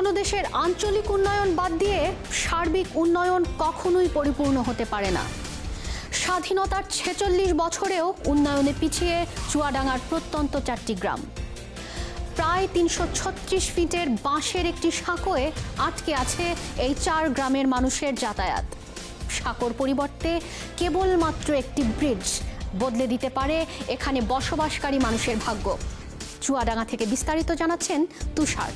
কোনো দেশের আঞ্চলিক উন্নয়ন বাদ দিয়ে সার্বিক উন্নয়ন কখনোই পরিপূর্ণ হতে পারে না। স্বাধীনতার ছেচল্লিশ বছরেও উন্নয়নে পিছিয়ে চুয়াডাঙ্গার প্রত্যন্ত চারটি গ্রাম। প্রায় তিনশো ছত্রিশ ফিটের বাঁশের একটি সাঁকোয়ে আটকে আছে এই চার গ্রামের মানুষের যাতায়াত। সাঁকোর পরিবর্তে কেবলমাত্র একটি ব্রিজ বদলে দিতে পারে এখানে বসবাসকারী মানুষের ভাগ্য। চুয়াডাঙ্গা থেকে বিস্তারিত জানাচ্ছেন তুষার।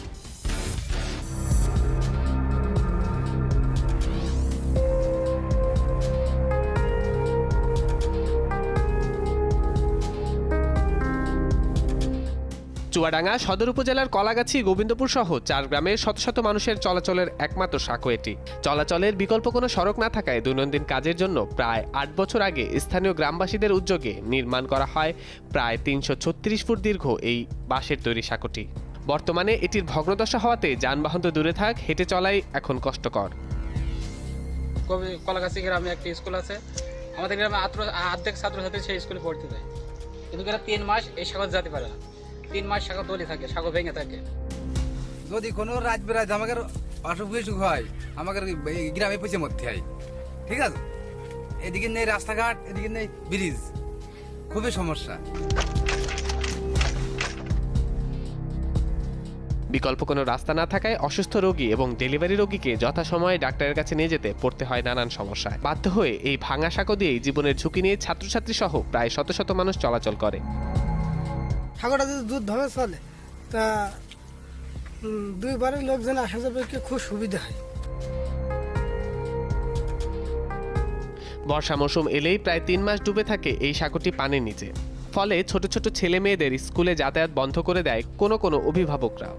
চুয়াডাঙ্গা সদর উপজেলার কলাগাছি গোবিন্দপুর সহ চার গ্রামের শত শত মানুষের চলাচলের একমাত্র সাঁকো এটি। চলাচলের বিকল্প কোনো সড়ক না থাকায় দৈনন্দিন কাজের জন্য প্রায় আট বছর আগে স্থানীয় গ্রামবাসীদের উদ্যোগে নির্মাণ করা হয় প্রায় তিনশো ছত্রিশ ফুট দীর্ঘ এই বাঁশের তৈরি সাঁকোটি। বর্তমানে এটির ভগ্নদশা হওয়াতে যানবাহন তো দূরে থাক, হেঁটে চলাই এখন কষ্টকর। কলাগাছি গ্রামে একটি স্কুল আছে। আমাদের গ্রামে আর্ধেক ছাত্রছাত্রী সেই স্কুলে পড়তে যায় কিন্তু তিন মাস এই সাগর যেতে পারে না। তিন মাস সাগর দলি থাকে সাগর ভেঙে থাকে। যদি কোনো রাজ বেড়ায় আমাকে অসুখ বিসুখ হয় আমাকে এই গ্রামে পয়সা মধ্যে হয়। ঠিক আছে? এদিকে নেই রাস্তাঘাট এদিকে নেই ব্রিজ। খুবই সমস্যা। বিকল্প কোনো রাস্তা না থাকায় অসুস্থ রোগী এবং ডেলিভারি রোগীকে যথাসময়ে ডাক্তারের কাছে নিয়ে যেতে পড়তে হয় নানান সমস্যায়। বাধ্য হয়ে এই ভাঙা সাঁকো দিয়েই জীবনের ঝুঁকি নিয়ে ছাত্রছাত্রী সহ প্রায় শত শত মানুষ চলাচল করে। সাগরটা যদি দুধ ধরে চলে, তা দুই বারের লোকজন আসা যাবে খুব সুবিধা হয়। বর্ষা মৌসুম এলেই প্রায় তিন মাস ডুবে থাকে এই সাঁকোটি পানির নিচে। ফলে ছোট ছোট ছেলে মেয়েদের স্কুলে যাতায়াত বন্ধ করে দেয় কোনো কোনো অভিভাবকরা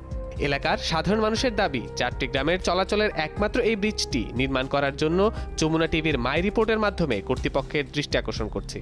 এলাকার সাধারণ মানুষের দাবি, চারটি গ্রামের চলাচলের একমাত্র এই ব্রিজটি নির্মাণ করার জন্য যমুনা টিভির মাই রিপোর্টের মাধ্যমে কর্তৃপক্ষের দৃষ্টি আকর্ষণ করছে।